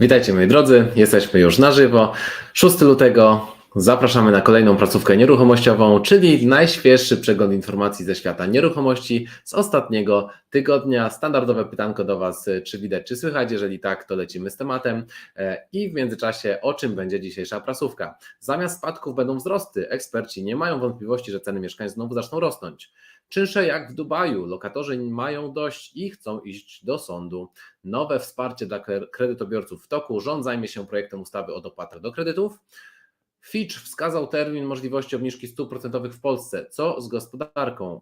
Witajcie moi drodzy, jesteśmy już na żywo. 6 lutego zapraszamy na kolejną placówkę nieruchomościową, czyli najświeższy przegląd informacji ze świata nieruchomości z ostatniego tygodnia. Standardowe pytanko do Was, czy widać, czy słychać? Jeżeli tak, to lecimy z tematem. E, I w międzyczasie, o czym będzie dzisiejsza prasówka? Zamiast spadków będą wzrosty. Eksperci nie mają wątpliwości, że ceny mieszkań znowu zaczną rosnąć. Czynsze jak w Dubaju, lokatorzy mają dość i chcą iść do sądu. Nowe wsparcie dla kredytobiorców w toku. Rząd zajmie się projektem ustawy o dopłatach do kredytów. Fitch wskazał termin możliwości obniżki stóp procentowych w Polsce. Co z gospodarką?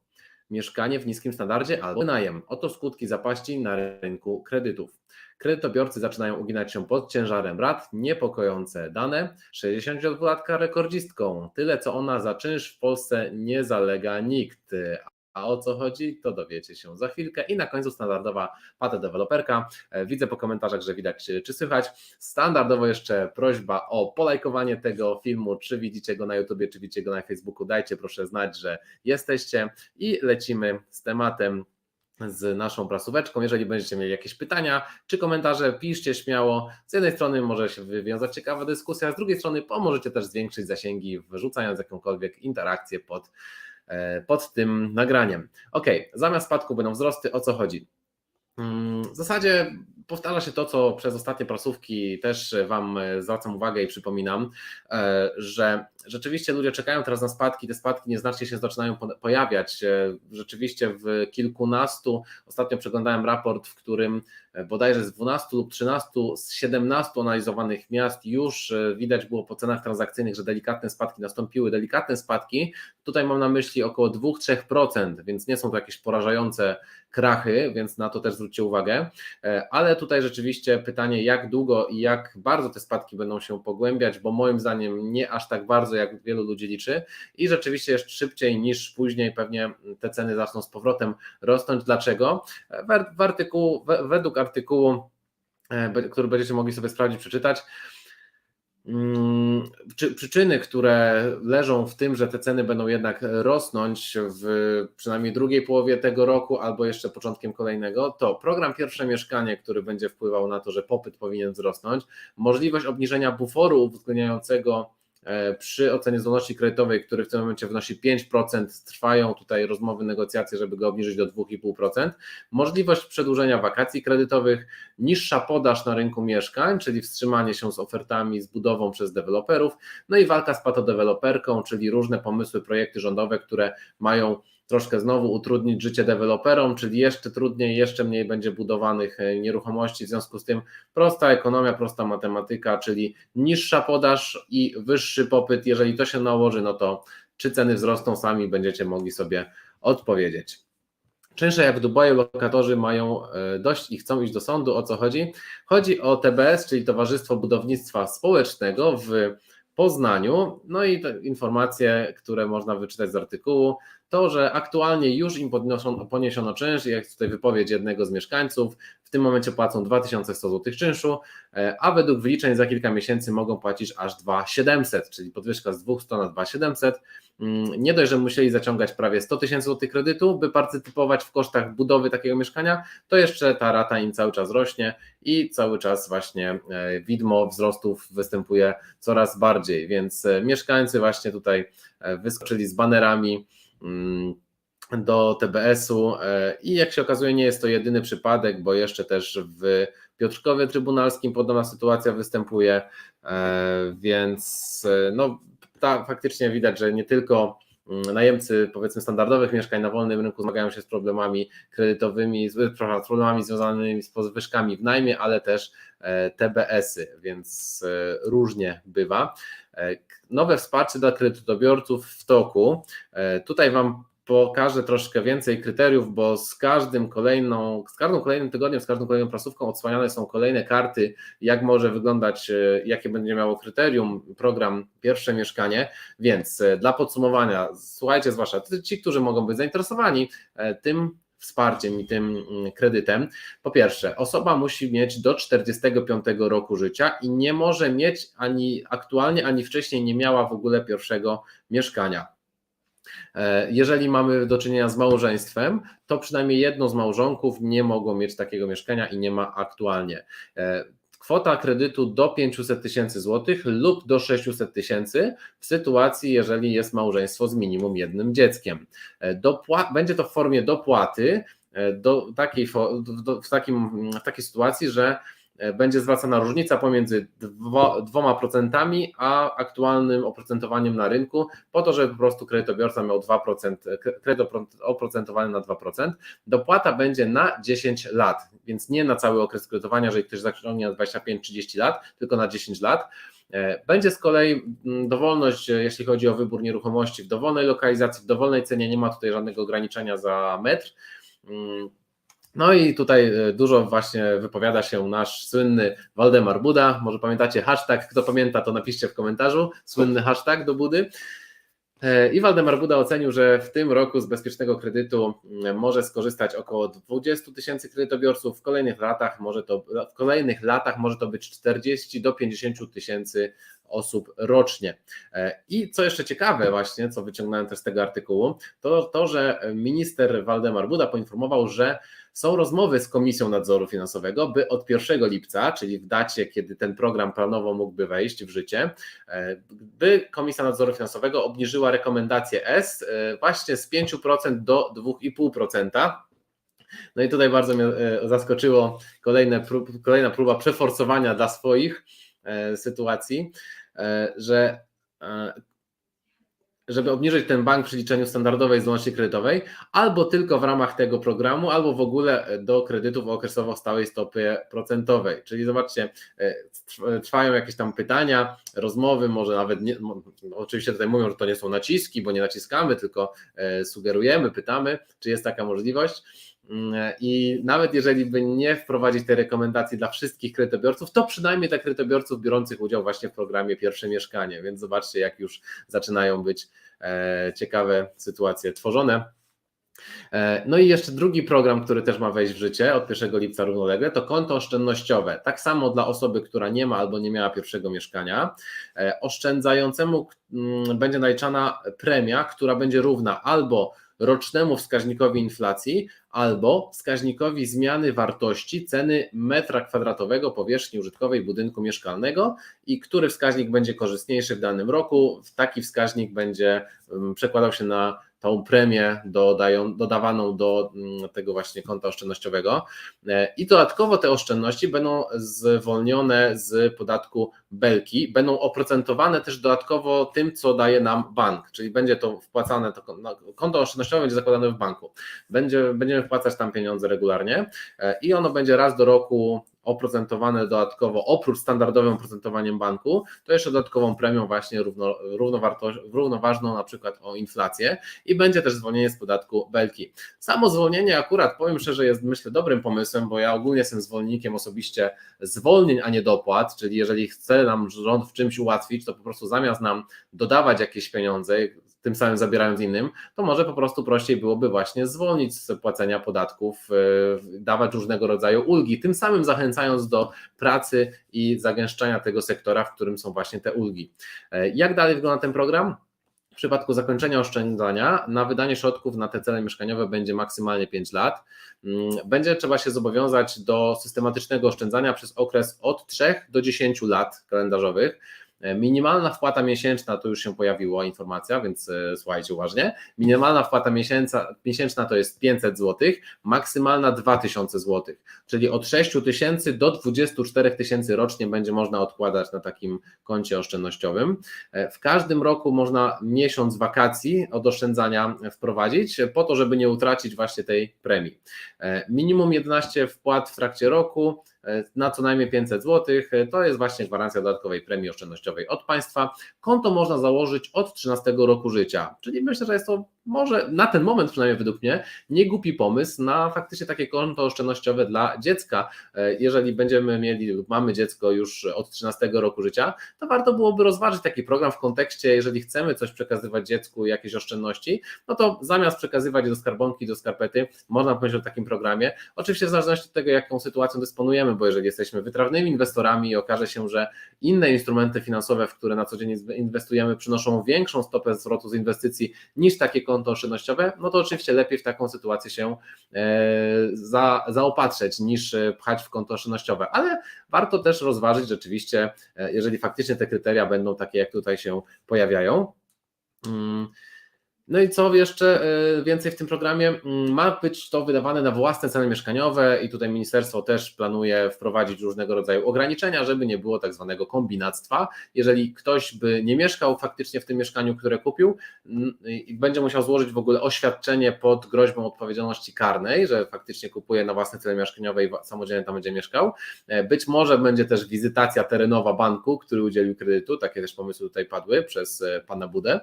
Mieszkanie w niskim standardzie albo najem. Oto skutki zapaści na rynku kredytów. Kredytobiorcy zaczynają uginać się pod ciężarem rat. Niepokojące dane. 62-latka rekordzistką. Tyle co ona za czynsz w Polsce nie zalega nikt. A o co chodzi, to dowiecie się za chwilkę. I na końcu standardowa pata deweloperka. E, widzę po komentarzach, że widać czy słychać. Standardowo jeszcze prośba o polajkowanie tego filmu, czy widzicie go na YouTubie, czy widzicie go na Facebooku. Dajcie proszę znać, że jesteście i lecimy z tematem z naszą prasóweczką. Jeżeli będziecie mieli jakieś pytania czy komentarze, piszcie śmiało. Z jednej strony może się wywiązać ciekawa dyskusja, z drugiej strony pomożecie też zwiększyć zasięgi, wyrzucając jakąkolwiek interakcję pod E, pod tym nagraniem. Ok, zamiast spadku będą wzrosty, o co chodzi? Mm, w zasadzie powtarza się to, co przez ostatnie prasówki też Wam e, zwracam uwagę i przypominam, e, że rzeczywiście ludzie czekają teraz na spadki, te spadki nieznacznie się zaczynają pojawiać. Rzeczywiście w kilkunastu, ostatnio przeglądałem raport, w którym bodajże z 12 lub 13 z 17 analizowanych miast już widać było po cenach transakcyjnych, że delikatne spadki nastąpiły. Delikatne spadki, tutaj mam na myśli około 2-3%, więc nie są to jakieś porażające krachy, więc na to też zwróćcie uwagę. E, tutaj rzeczywiście pytanie, jak długo i jak bardzo te spadki będą się pogłębiać, bo moim zdaniem nie aż tak bardzo, jak wielu ludzi liczy i rzeczywiście jeszcze szybciej niż później pewnie te ceny zaczną z powrotem rosnąć. Dlaczego? W artykułu, według artykułu, e, który będziecie mogli sobie sprawdzić, przeczytać, przyczyny, które leżą w tym, że te ceny będą jednak rosnąć w przynajmniej drugiej połowie tego roku albo jeszcze początkiem kolejnego, to program Pierwsze Mieszkanie, który będzie wpływał na to, że popyt powinien wzrosnąć, możliwość obniżenia buforu uwzględniającego przy ocenie zdolności kredytowej, który w tym momencie wynosi 5%, trwają tutaj rozmowy, negocjacje, żeby go obniżyć do 2,5%. Możliwość przedłużenia wakacji kredytowych, niższa podaż na rynku mieszkań, czyli wstrzymanie się z ofertami, z budową przez deweloperów, no i walka z patodeweloperką, czyli różne pomysły, projekty rządowe, które mają troszkę znowu utrudnić życie deweloperom, czyli jeszcze trudniej, jeszcze mniej będzie budowanych e, nieruchomości. W związku z tym prosta ekonomia, prosta matematyka, czyli niższa podaż i wyższy popyt. Jeżeli to się nałoży, no to czy ceny wzrosną, sami będziecie mogli sobie odpowiedzieć. Czynsze jak w Dubaju lokatorzy mają e, dość i chcą iść do sądu. O co chodzi? Chodzi o TBS, czyli Towarzystwo Budownictwa Społecznego w Poznaniu. No i informacje, które można wyczytać z artykułu, to, że aktualnie już im poniesiono czynsz, jak tutaj wypowiedź jednego z mieszkańców, w tym momencie płacą 2100 zł czynszu, e, a według wyliczeń za kilka miesięcy mogą płacić aż 2700, czyli podwyżka z 200 na 2700. Mm, nie dość, że musieli zaciągać prawie 100 tysięcy złotych kredytu, by partycypować w kosztach budowy takiego mieszkania, to jeszcze ta rata im cały czas rośnie i cały czas właśnie e, widmo wzrostów występuje coraz bardziej, więc e, mieszkańcy właśnie tutaj wyskoczyli z banerami, do TBS-u i jak się okazuje nie jest to jedyny przypadek, bo jeszcze też w Piotrkowie Trybunalskim podobna sytuacja występuje, e, więc e, no, ta, faktycznie widać, że nie tylko mm, najemcy powiedzmy standardowych mieszkań na wolnym rynku zmagają się z problemami kredytowymi, z problemami związanymi z podwyżkami w najmie, ale też e, TBS-y, więc różnie bywa. Nowe wsparcie dla kredytobiorców w toku. E, tutaj Wam pokażę troszkę więcej kryteriów, bo z każdym kolejną, z każdym kolejnym tygodniem, z każdą kolejną prasówką odsłaniane są kolejne karty, jak może wyglądać, e, jakie będzie miało kryterium program Pierwsze Mieszkanie, więc e, dla podsumowania, słuchajcie zwłaszcza ci, którzy mogą być zainteresowani tym wsparciem i tym mm, kredytem. Po pierwsze, osoba musi mieć do 45 roku życia i nie może mieć ani aktualnie, ani wcześniej nie miała w ogóle pierwszego mieszkania. E, jeżeli mamy do czynienia z małżeństwem, to przynajmniej jedno z małżonków nie mogło mieć takiego mieszkania i nie ma aktualnie. E, kwota kredytu do 500 tysięcy złotych lub do 600 tysięcy w sytuacji, jeżeli jest małżeństwo z minimum jednym dzieckiem. E, dopła- będzie to w formie dopłaty do takiej, do, w, takim, w takiej sytuacji, że będzie zwracana różnica pomiędzy dwoma procentami a aktualnym oprocentowaniem na rynku, po to, żeby po prostu kredytobiorca miał 2%, kredyt oprocentowany na 2%. Dopłata będzie na 10 lat, więc nie na cały okres kredytowania, jeżeli ktoś zaciągnie na 25-30 lat, tylko na 10 lat. E, będzie z kolei mm, dowolność, e, jeśli chodzi o wybór nieruchomości w dowolnej lokalizacji, w dowolnej cenie, nie ma tutaj żadnego ograniczenia za metr. No i tutaj e, dużo właśnie wypowiada się nasz słynny Waldemar Buda. Może pamiętacie hashtag, kto pamięta, to napiszcie w komentarzu. Słynny hashtag do Budy. E, I Waldemar Buda ocenił, że w tym roku z bezpiecznego kredytu mm, może skorzystać około 20 tysięcy kredytobiorców, w kolejnych latach może to w kolejnych latach może to być 40 do 50 tysięcy osób rocznie. E, I co jeszcze ciekawe właśnie, co wyciągnąłem też z tego artykułu, to to, że minister Waldemar Buda poinformował, że są rozmowy z Komisją Nadzoru Finansowego, by od 1 lipca, czyli w dacie, kiedy ten program planowo mógłby wejść w życie, e, by Komisja Nadzoru Finansowego obniżyła rekomendację S e, właśnie z 5% do 2,5%. No i tutaj bardzo mnie zaskoczyło kolejne, kolejna próba przeforsowania dla swoich sytuacji, że żeby obniżyć ten bank przy liczeniu standardowej zdolności kredytowej, albo tylko w ramach tego programu, albo w ogóle do kredytów okresowo stałej stopie procentowej. Czyli zobaczcie, e, trwają jakieś tam pytania, rozmowy, może nawet nie, oczywiście tutaj mówią, że to nie są naciski, bo nie naciskamy, tylko e, sugerujemy, pytamy, czy jest taka możliwość. Mm, I nawet jeżeli by nie wprowadzić tej rekomendacji dla wszystkich kredytobiorców, to przynajmniej dla kredytobiorców biorących udział właśnie w programie Pierwsze Mieszkanie. Więc zobaczcie, jak już zaczynają być e, ciekawe sytuacje tworzone. E, no i jeszcze drugi program, który też ma wejść w życie od 1 lipca równolegle, to konto oszczędnościowe. Tak samo dla osoby, która nie ma albo nie miała pierwszego mieszkania. E, oszczędzającemu mm, będzie naliczana premia, która będzie równa albo rocznemu wskaźnikowi inflacji albo wskaźnikowi zmiany wartości ceny metra kwadratowego powierzchni użytkowej budynku mieszkalnego i który wskaźnik będzie korzystniejszy w danym roku, taki wskaźnik będzie mm, przekładał się na tą premię dodają, dodawaną do mm, tego właśnie konta oszczędnościowego. E, I dodatkowo te oszczędności będą zwolnione z podatku belki, będą oprocentowane też dodatkowo tym, co daje nam bank, czyli będzie to wpłacane, to konto oszczędnościowe będzie zakładane w banku. Będzie, będziemy wpłacać tam pieniądze regularnie e, i ono będzie raz do roku oprocentowane dodatkowo, oprócz standardowym oprocentowaniem banku, to jeszcze dodatkową premią właśnie równo, równoważną na przykład o inflację i będzie też zwolnienie z podatku belki. Samo zwolnienie akurat, powiem szczerze, jest myślę dobrym pomysłem, bo ja ogólnie jestem zwolennikiem osobiście zwolnień, a nie dopłat, czyli jeżeli chce nam rząd w czymś ułatwić, to po prostu zamiast nam dodawać jakieś pieniądze, tym samym zabierając innym, to może po prostu prościej byłoby właśnie zwolnić z płacenia podatków, e, dawać różnego rodzaju ulgi, tym samym zachęcając do pracy i zagęszczania tego sektora, w którym są właśnie te ulgi. E, jak dalej wygląda ten program? W przypadku zakończenia oszczędzania na wydanie środków na te cele mieszkaniowe będzie maksymalnie 5 lat. Mm, będzie trzeba się zobowiązać do systematycznego oszczędzania przez okres od 3 do 10 lat kalendarzowych. E, minimalna wpłata miesięczna, to już się pojawiła informacja, więc e, słuchajcie uważnie. Minimalna wpłata miesięczna, miesięczna to jest 500 zł, maksymalna 2000 zł, czyli od 6 tysięcy do 24 tysięcy rocznie będzie można odkładać na takim koncie oszczędnościowym. E, w każdym roku można miesiąc wakacji od oszczędzania wprowadzić, po to, żeby nie utracić właśnie tej premii. Minimum 11 wpłat w trakcie roku na co najmniej 500 zł. E, to jest właśnie gwarancja dodatkowej premii oszczędnościowej od państwa. Konto można założyć od 13 roku życia, czyli myślę, że jest to może na ten moment, przynajmniej według mnie, nie głupi pomysł na faktycznie takie konto oszczędnościowe dla dziecka. E, jeżeli będziemy mieli lub mamy dziecko już od 13 roku życia, to warto byłoby rozważyć taki program w kontekście, jeżeli chcemy coś przekazywać dziecku, jakieś oszczędności, no to zamiast przekazywać do skarbonki, do skarpety, można powiedzieć o takim programie. Oczywiście w zależności od tego, jaką sytuacją dysponujemy, bo jeżeli jesteśmy wytrawnymi inwestorami i okaże się, że inne instrumenty finansowe, w które na co dzień inwestujemy, przynoszą większą stopę zwrotu z inwestycji niż takie konto oszczędnościowe, no to oczywiście lepiej w taką sytuację się e, za, zaopatrzeć niż e, pchać w konto oszczędnościowe, ale warto też rozważyć rzeczywiście, e, jeżeli faktycznie te kryteria będą takie, jak tutaj się pojawiają. Mm, no i co jeszcze e, więcej w tym programie? Mm, ma być to wydawane na własne ceny mieszkaniowe i tutaj ministerstwo też planuje wprowadzić różnego rodzaju ograniczenia, żeby nie było tak zwanego kombinactwa. Jeżeli ktoś by nie mieszkał faktycznie w tym mieszkaniu, które kupił mm, i będzie musiał złożyć w ogóle oświadczenie pod groźbą odpowiedzialności karnej, że faktycznie kupuje na własne cele mieszkaniowe i samodzielnie tam będzie mieszkał. E, być może będzie też wizytacja terenowa banku, który udzielił kredytu, takie też pomysły tutaj padły przez e, pana Budę.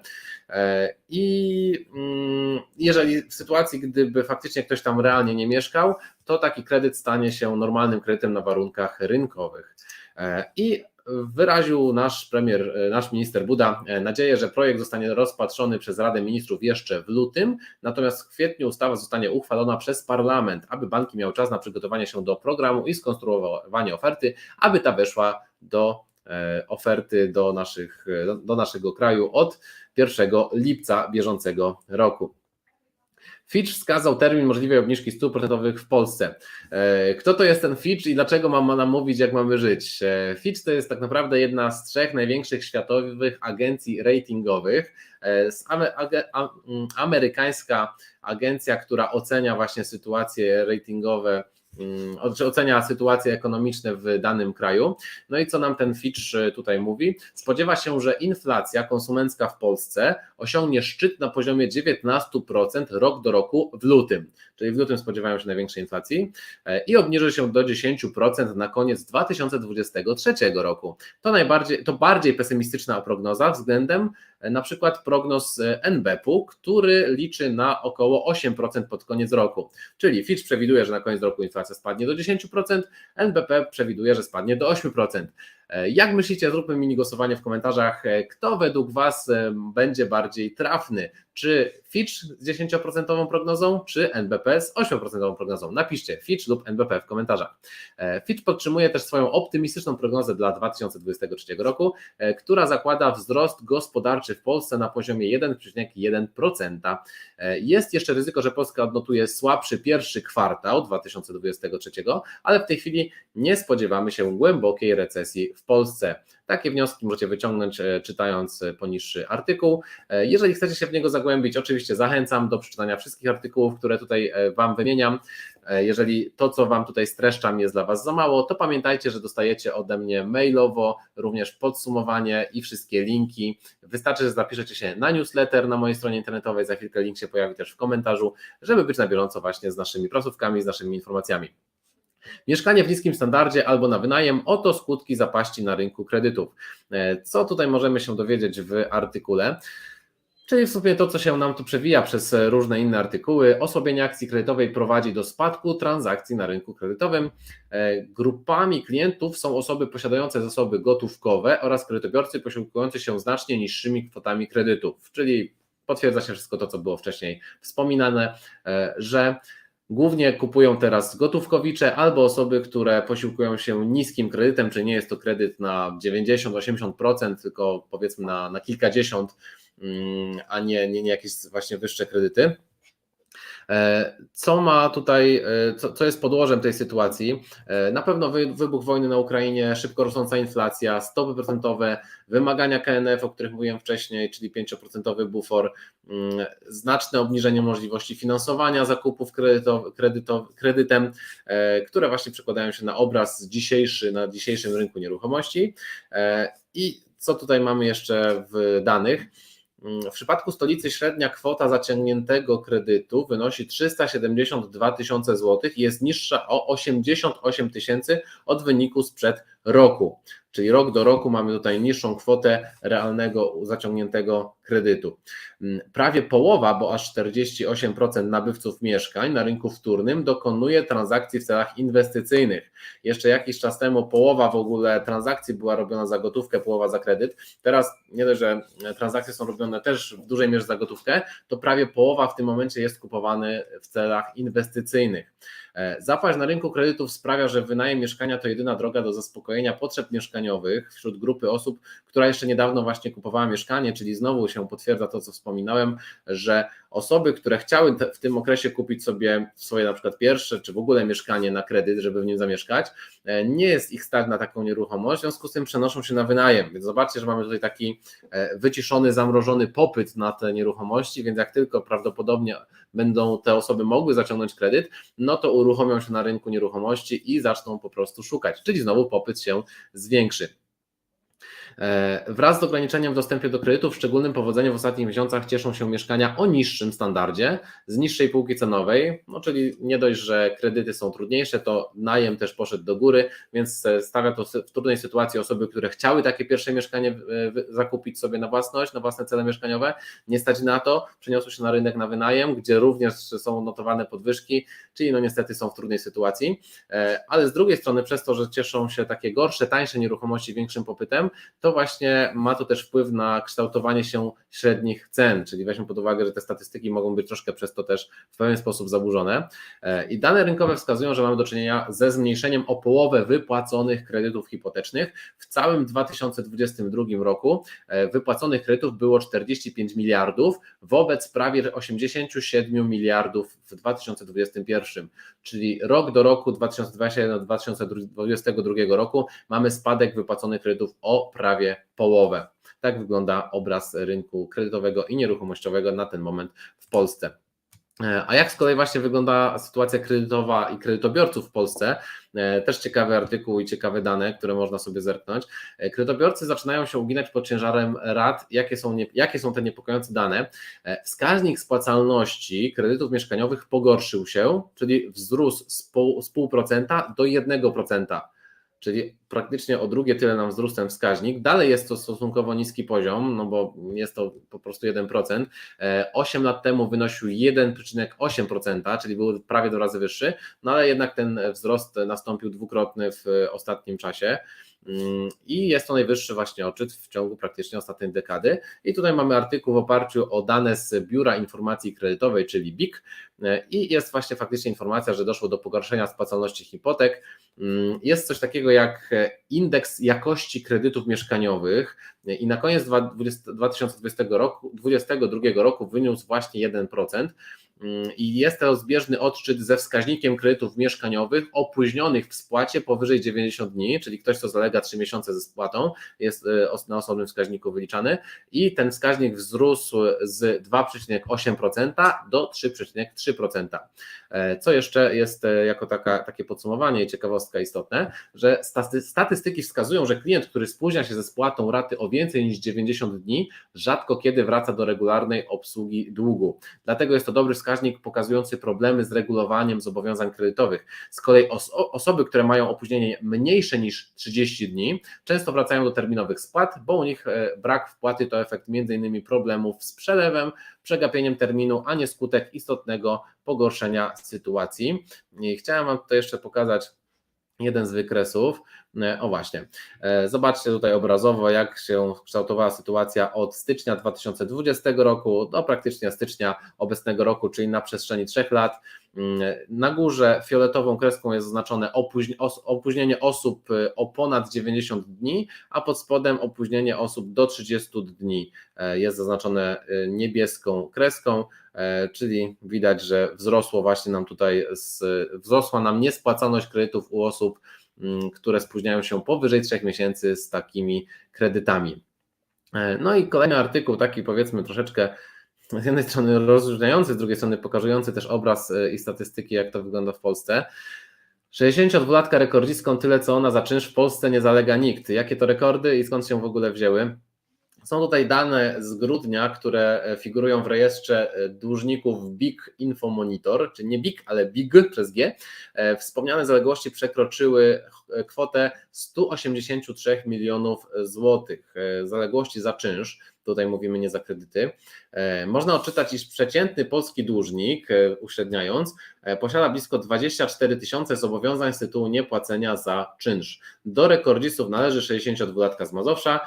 I i mm, jeżeli w sytuacji, gdyby faktycznie ktoś tam realnie nie mieszkał, to taki kredyt stanie się normalnym kredytem na warunkach rynkowych. E, I wyraził nasz premier, e, nasz minister Buda e, nadzieję, że projekt zostanie rozpatrzony przez Radę Ministrów jeszcze w lutym, natomiast w kwietniu ustawa zostanie uchwalona przez parlament, aby banki miały czas na przygotowanie się do programu i skonstruowanie oferty, aby ta weszła do oferty do, naszych, do naszego kraju od 1 lipca bieżącego roku. Fitch wskazał termin możliwej obniżki stóp procentowych w Polsce. E, kto to jest ten Fitch i dlaczego ma nam mówić, jak mamy żyć? E, Fitch to jest tak naprawdę jedna z trzech największych światowych agencji ratingowych. E, amerykańska agencja, która ocenia właśnie sytuacje ratingowe Mm, ocenia sytuacje ekonomiczne w danym kraju. No i co nam ten Fitch e, tutaj mówi? Spodziewa się, że inflacja konsumencka w Polsce osiągnie szczyt na poziomie 19% rok do roku w lutym, czyli w lutym spodziewają się największej inflacji e, i obniży się do 10% na koniec 2023 roku. To najbardziej, to bardziej pesymistyczna prognoza względem na przykład prognoz NBP-u, który liczy na około 8% pod koniec roku. Czyli Fitch przewiduje, że na koniec roku inflacja spadnie do 10%, NBP przewiduje, że spadnie do 8%. E, jak myślicie, zróbmy mini głosowanie w komentarzach, e, kto według Was e, będzie bardziej trafny? Czy Fitch z 10% prognozą, czy NBP z 8% prognozą? Napiszcie Fitch lub NBP w komentarzach. Fitch podtrzymuje też swoją optymistyczną prognozę dla 2023 roku, która zakłada wzrost gospodarczy w Polsce na poziomie 1,1%. Jest jeszcze ryzyko, że Polska odnotuje słabszy pierwszy kwartał 2023, ale w tej chwili nie spodziewamy się głębokiej recesji w Polsce. Takie wnioski możecie wyciągnąć e, czytając e, poniższy artykuł. E, jeżeli chcecie się w niego zagłębić, oczywiście zachęcam do przeczytania wszystkich artykułów, które tutaj Wam wymieniam. Jeżeli to, co Wam tutaj streszczam, jest dla Was za mało, to pamiętajcie, że dostajecie ode mnie mailowo również podsumowanie i wszystkie linki. Wystarczy, że zapiszecie się na newsletter na mojej stronie internetowej, za chwilkę link się pojawi też w komentarzu, żeby być na bieżąco właśnie z naszymi placówkami, z naszymi informacjami. Mieszkanie w niskim standardzie albo na wynajem, oto skutki zapaści na rynku kredytów. E, co tutaj możemy się dowiedzieć w artykule? Czyli w sumie to, co się nam tu przewija przez różne inne artykuły, osłabienie akcji kredytowej prowadzi do spadku transakcji na rynku kredytowym. E, grupami klientów są osoby posiadające zasoby gotówkowe oraz kredytobiorcy posiłkujący się znacznie niższymi kwotami kredytów. Czyli potwierdza się wszystko to, co było wcześniej wspominane, e, że Głównie kupują teraz gotówkowicze albo osoby, które posiłkują się niskim kredytem, czy nie jest to kredyt na 90-80%, tylko powiedzmy na, na kilkadziesiąt, mm, a nie, nie, nie jakieś właśnie wyższe kredyty. E, co ma tutaj, e, co, co jest podłożem tej sytuacji? E, na pewno wybuch wojny na Ukrainie, szybko rosnąca inflacja, stopy procentowe, wymagania KNF, o których mówiłem wcześniej, czyli 5% bufor, mm, znaczne obniżenie możliwości finansowania zakupów kredytem, które właśnie przekładają się na obraz dzisiejszy, na dzisiejszym rynku nieruchomości. I co tutaj mamy jeszcze w danych? W przypadku stolicy średnia kwota zaciągniętego kredytu wynosi 372 tysiące złotych i jest niższa o 88 tysięcy od wyniku sprzed roku. Czyli rok do roku mamy tutaj niższą kwotę realnego zaciągniętego kredytu. Mm, prawie połowa, bo aż 48% nabywców mieszkań na rynku wtórnym dokonuje transakcji w celach inwestycyjnych. Jeszcze jakiś czas temu połowa w ogóle transakcji była robiona za gotówkę, połowa za kredyt. Teraz nie dość, że transakcje są robione też w dużej mierze za gotówkę, to prawie połowa w tym momencie jest kupowany w celach inwestycyjnych. E, zapaść na rynku kredytów sprawia, że wynajem mieszkania to jedyna droga do zaspokojenia potrzeb mieszkaniowych wśród grupy osób, która jeszcze niedawno właśnie kupowała mieszkanie, czyli znowu się potwierdza to, co wspominałem, że osoby, które chciały w tym okresie kupić sobie swoje na przykład pierwsze, czy w ogóle mieszkanie na kredyt, żeby w nim zamieszkać, e, nie jest ich stać na taką nieruchomość, w związku z tym przenoszą się na wynajem. Więc zobaczcie, że mamy tutaj taki e, wyciszony, zamrożony popyt na te nieruchomości, więc jak tylko prawdopodobnie będą te osoby mogły zaciągnąć kredyt, no to uruchomią się na rynku nieruchomości i zaczną po prostu szukać, czyli znowu popyt się zwiększy. E, wraz z ograniczeniem w dostępie do kredytów, szczególnym powodzeniem w ostatnich miesiącach cieszą się mieszkania o niższym standardzie, z niższej półki cenowej, no czyli nie dość, że kredyty są trudniejsze, to najem też poszedł do góry, więc stawia to w trudnej sytuacji osoby, które chciały takie pierwsze mieszkanie zakupić sobie na własność, na własne cele mieszkaniowe, nie stać na to, przeniosły się na rynek na wynajem, gdzie również są notowane podwyżki, czyli no niestety są w trudnej sytuacji, e, ale z drugiej strony przez to, że cieszą się takie gorsze, tańsze nieruchomości większym popytem, to właśnie ma to też wpływ na kształtowanie się średnich cen, czyli weźmy pod uwagę, że te statystyki mogą być troszkę przez to też w pewien sposób zaburzone. E, I dane rynkowe wskazują, że mamy do czynienia ze zmniejszeniem o połowę wypłaconych kredytów hipotecznych. W całym 2022 roku e, wypłaconych kredytów było 45 miliardów wobec prawie 87 miliardów w 2021, czyli rok do roku 2021-2022 roku mamy spadek wypłaconych kredytów o prawie prawie połowę. Tak wygląda obraz rynku kredytowego i nieruchomościowego na ten moment w Polsce. E, a jak z kolei właśnie wygląda sytuacja kredytowa i kredytobiorców w Polsce? E, też ciekawy artykuł i ciekawe dane, które można sobie zerknąć. E, kredytobiorcy zaczynają się uginać pod ciężarem rat. Jakie są, nie, jakie są te niepokojące dane? Wskaźnik spłacalności kredytów mieszkaniowych pogorszył się, czyli wzrósł z pół, z pół procenta do 1% czyli praktycznie o drugie tyle nam wzrósł ten wskaźnik. Dalej jest to stosunkowo niski poziom, no bo jest to po prostu 1%. 8 e, lat temu wynosił 1,8%, czyli był prawie dwa razy wyższy, no ale jednak ten wzrost nastąpił dwukrotny w ostatnim czasie. Mm, I jest to najwyższy właśnie odczyt w ciągu praktycznie ostatniej dekady. I tutaj mamy artykuł w oparciu o dane z Biura Informacji Kredytowej, czyli BIK. E, I jest właśnie faktycznie informacja, że doszło do pogorszenia spłacalności hipotek. Mm, jest coś takiego jak indeks jakości kredytów mieszkaniowych i na koniec 2020 roku, 2022 roku wyniósł właśnie 1%. Mm, i jest to zbieżny odczyt ze wskaźnikiem kredytów mieszkaniowych opóźnionych w spłacie powyżej 90 dni, czyli ktoś, kto zalega 3 miesiące ze spłatą, jest e, na osobnym wskaźniku wyliczany i ten wskaźnik wzrósł z 2,8% do 3,3%. E, co jeszcze jest e, jako taka, takie podsumowanie i ciekawostka istotne, że statystyki wskazują, że klient, który spóźnia się ze spłatą raty o więcej niż 90 dni, rzadko kiedy wraca do regularnej obsługi długu. Dlatego jest to dobry wskaźnik pokazujący problemy z regulowaniem zobowiązań kredytowych. Z kolei oso osoby, które mają opóźnienie mniejsze niż 30 dni, często wracają do terminowych spłat, bo u nich e, brak wpłaty to efekt m.in. problemów z przelewem, przegapieniem terminu, a nie skutek istotnego pogorszenia sytuacji. I chciałem Wam tutaj jeszcze pokazać jeden z wykresów. E, o właśnie, e, zobaczcie tutaj obrazowo, jak się kształtowała sytuacja od stycznia 2020 roku do praktycznie stycznia obecnego roku, czyli na przestrzeni trzech lat. Mm, na górze fioletową kreską jest zaznaczone opóźnienie osób e, o ponad 90 dni, a pod spodem opóźnienie osób do 30 dni jest zaznaczone niebieską kreską, czyli widać, że wzrosło właśnie nam tutaj, wzrosła nam niespłacalność kredytów u osób Mm, które spóźniają się powyżej 3 miesięcy z takimi kredytami. E, no i kolejny artykuł, taki powiedzmy troszeczkę z jednej strony rozróżniający, z drugiej strony pokazujący też obraz e, i statystyki, jak to wygląda w Polsce. 62-latka rekordzistką tyle co ona za czynsz w Polsce nie zalega nikt. Jakie to rekordy i skąd się w ogóle wzięły? Są tutaj dane z grudnia, które figurują w rejestrze dłużników BIG Info Monitor, czyli nie BIG, ale BIG przez G. E, Wspomniane zaległości przekroczyły kwotę 183 milionów złotych. E, Zaległości za czynsz, tutaj mówimy nie za kredyty. E, Można odczytać, iż przeciętny polski dłużnik, e, uśredniając, e, posiada blisko 24 tysiące zobowiązań z tytułu niepłacenia za czynsz. Do rekordzistów należy 62-latka z Mazowsza,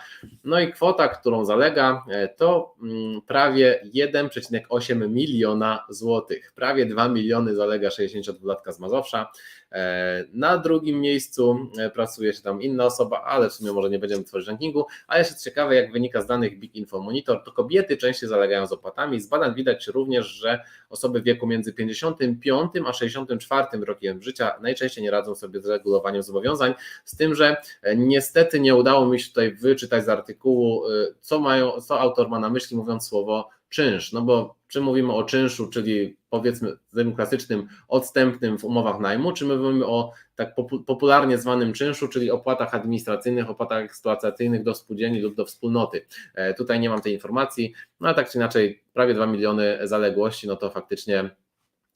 no i kwota, którą zalega, to mm, prawie 1,8 miliona złotych. Prawie 2 miliony zalega 62-latka z Mazowsza. E, Na drugim miejscu e, pracuje się tam inna osoba, ale w sumie może nie będziemy tworzyć rankingu. A jeszcze ciekawe, jak wynika z danych Big Info Monitor, to kobiety częściej zalegają z opłatami. Z badań widać również, że osoby w wieku między 55 a 64 rokiem życia najczęściej nie radzą sobie z regulowaniem zobowiązań, z tym, że e, niestety nie udało mi się tutaj wyczytać z artykułu, co, mają, co autor ma na myśli, mówiąc słowo czynsz, no bo czy mówimy o czynszu, czyli powiedzmy tym klasycznym odstępnym w umowach najmu, czy my mówimy o tak popu- popularnie zwanym czynszu, czyli opłatach administracyjnych, opłatach eksploatacyjnych do spółdzielni lub do wspólnoty. E, Tutaj nie mam tej informacji, no a tak czy inaczej prawie 2 miliony zaległości, no to faktycznie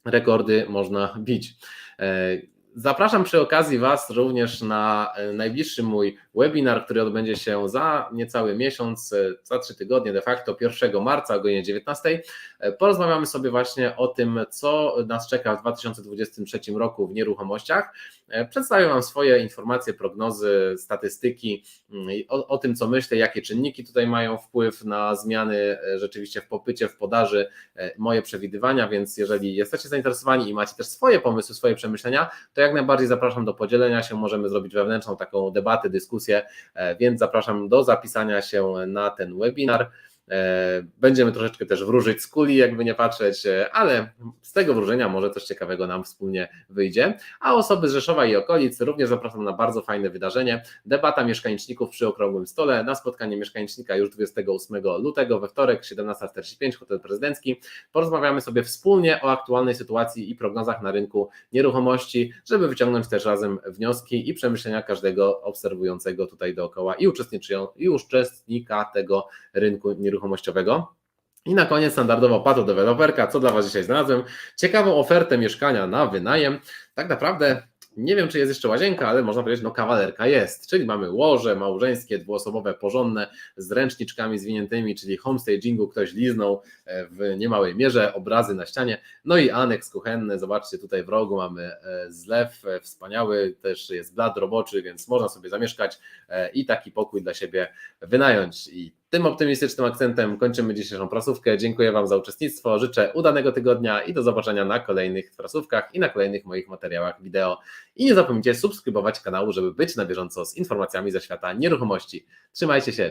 rekordy można bić. Zapraszam przy okazji Was również na e, najbliższy mój webinar, który odbędzie się za niecały miesiąc, e, za trzy tygodnie, de facto 1 marca o godzinie 19. E, Porozmawiamy sobie właśnie o tym, co nas czeka w 2023 roku w nieruchomościach. Przedstawię Wam swoje informacje, prognozy, statystyki mm, o, o tym, co myślę, jakie czynniki tutaj mają wpływ na zmiany rzeczywiście w popycie, w podaży, moje przewidywania, więc jeżeli jesteście zainteresowani i macie też swoje pomysły, swoje przemyślenia, to jak najbardziej zapraszam do podzielenia się, możemy zrobić wewnętrzną taką debatę, dyskusję, e, więc zapraszam do zapisania się na ten webinar. E, Będziemy troszeczkę też wróżyć z kuli, jakby nie patrzeć, e, ale z tego wróżenia może coś ciekawego nam wspólnie wyjdzie. A osoby z Rzeszowa i okolic również zapraszam na bardzo fajne wydarzenie. Debata mieszkaniczników przy okrągłym stole na spotkanie mieszkanicznika już 28 lutego we wtorek 17.45 Hotel Prezydencki. Porozmawiamy sobie wspólnie o aktualnej sytuacji i prognozach na rynku nieruchomości, żeby wyciągnąć też razem wnioski i przemyślenia każdego obserwującego tutaj dookoła i, uczestnika tego rynku nieruchomościowego. I na koniec standardowo pato deweloperka, co dla Was dzisiaj znalazłem. Ciekawą ofertę mieszkania na wynajem. Tak naprawdę nie wiem, czy jest jeszcze łazienka, ale można powiedzieć, no kawalerka jest. Czyli mamy łoże małżeńskie, dwuosobowe, porządne, z ręczniczkami zwiniętymi, czyli homestagingu ktoś liznął e, w niemałej mierze, obrazy na ścianie. No i aneks kuchenny, zobaczcie tutaj w rogu mamy e, zlew e, wspaniały, też jest blat roboczy, więc można sobie zamieszkać i taki pokój dla siebie wynająć. I tym optymistycznym akcentem kończymy dzisiejszą prasówkę. Dziękuję Wam za uczestnictwo. Życzę udanego tygodnia i do zobaczenia na kolejnych prasówkach i na kolejnych moich materiałach wideo. I nie zapomnijcie subskrybować kanału, żeby być na bieżąco z informacjami ze świata nieruchomości. Trzymajcie się!